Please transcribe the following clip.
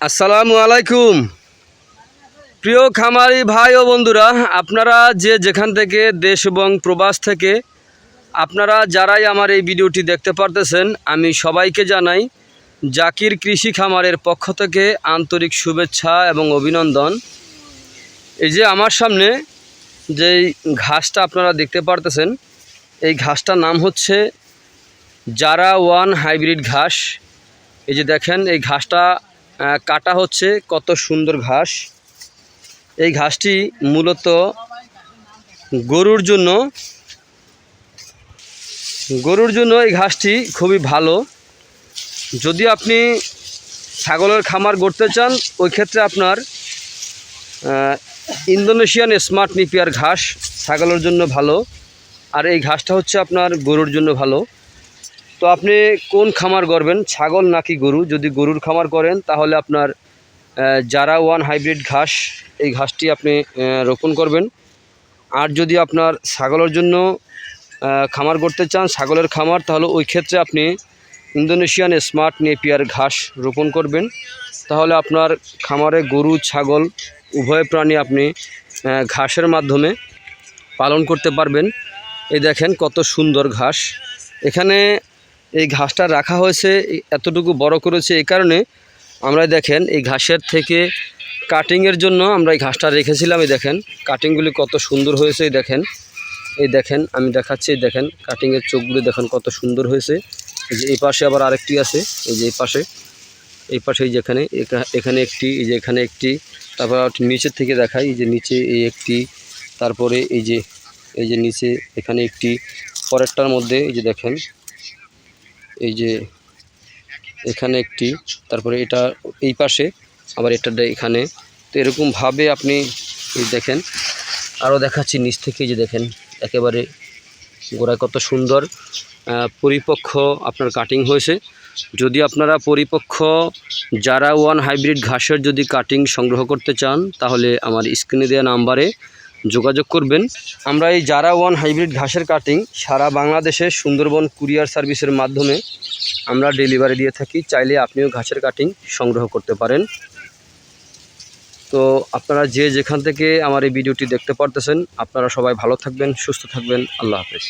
আসসালামু আলাইকুম। প্রিয় খামারি ভাই ও বন্ধুরা, আপনারা যে যেখান থেকে দেশ এবং প্রবাস থেকে, আপনারা যারাই আমার এই ভিডিওটি দেখতে পারতেছেন, আমি সবাইকে জানাই জাকির কৃষি খামারের পক্ষ থেকে আন্তরিক শুভেচ্ছা এবং অভিনন্দন। এই যে আমার সামনে যেই ঘাসটা আপনারা দেখতে পারতেছেন, এই ঘাসটার নাম হচ্ছে জারা ওয়ান হাইব্রিড ঘাস। এই যে দেখেন, এই ঘাসটা কাটা হচ্ছে কত সুন্দর ঘাস। এই ঘাসটি মূলত গরুর জন্য গরুর জন্য এই ঘাসটি খুবই ভালো। যদি আপনি ছাগলের খামার গড়তে চান, ওই ক্ষেত্রে আপনার ইন্দোনেশিয়ান স্মার্ট নিপিয়ার ঘাস ছাগলের জন্য ভালো। আর এই ঘাসটা হচ্ছে আপনার গরুর জন্য ভালো। তো আপনি কোন খামার করবেন ছাগল নাকি গরু? যদি গরুর খামার করেন, তাহলে আপনার জারা ওয়ান হাইব্রিড ঘাস, এই ঘাসটি আপনি রোপণ করবেন। আর যদি আপনার ছাগলের জন্য খামার করতে চান, ছাগলের খামার, তাহলে ওই ক্ষেত্রে আপনি ইন্দোনেশিয়ান স্মার্ট নেপিয়ার ঘাস রোপণ করবেন। তাহলে আপনার খামারে গরু, ছাগল, উভয় প্রাণী আপনি ঘাসের মাধ্যমে পালন করতে পারবেন। এই দেখেন কত সুন্দর ঘাস। এখানে এই ঘাসটা রাখা হয়েছে এতটুকু বড় করেছে এই কারণে আমরা দেখেন এই ঘাসের থেকে কাটিংয়ের জন্য আমরা এই ঘাসটা রেখেছিলাম, এই দেখেন কাটিংগুলি কত সুন্দর হয়েছে, এই দেখেন এই দেখেন, আমি দেখাচ্ছি, এই দেখেন কাটিংয়ের চোখগুলি দেখেন কত সুন্দর হয়েছে, এই যে এই পাশে আবার আরেকটি আছে, এই যে এই পাশে এই পাশে এই যেখানে এখানে একটি, এই যে এখানে একটি, তারপর নিচের থেকে দেখাই, এই যে নিচে এই একটি, তারপরে এই যে এই যে নিচে এখানে একটি, পরেরটার মধ্যে এই যে দেখেন এই যে এখানে একটি, তারপরে এটা এই পাশে, আবার এটা এখানে। তো এরকমভাবে আপনি দেখেন আরও দেখাচ্ছি নিচ থেকে যে দেখেন, একেবারে গোড়ায় কত সুন্দর পরিপক্ষ আপনার কাটিং হয়েছে। যদি আপনারা পরিপক্ষ যারা ওয়ান হাইব্রিড ঘাসের যদি কাটিং সংগ্রহ করতে চান, তাহলে আমার স্ক্রিনে দেওয়া নাম্বারে যোগাযোগ করবেন। আমরা এই জারা ওয়ান হাইব্রিড ঘাসের কাটিং সারা বাংলাদেশে সুন্দরবন কুরিয়ার সার্ভিসের মাধ্যমে আমরা ডেলিভারি দিয়ে থাকি। চাইলে আপনিও ঘাসের কাটিং সংগ্রহ করতে পারেন। তো আপনারা যে যেখান থেকে আমার এই ভিডিওটি দেখতে পারতেছেন, আপনারা সবাই ভালো থাকবেন, সুস্থ থাকবেন। আল্লাহ হাফেজ।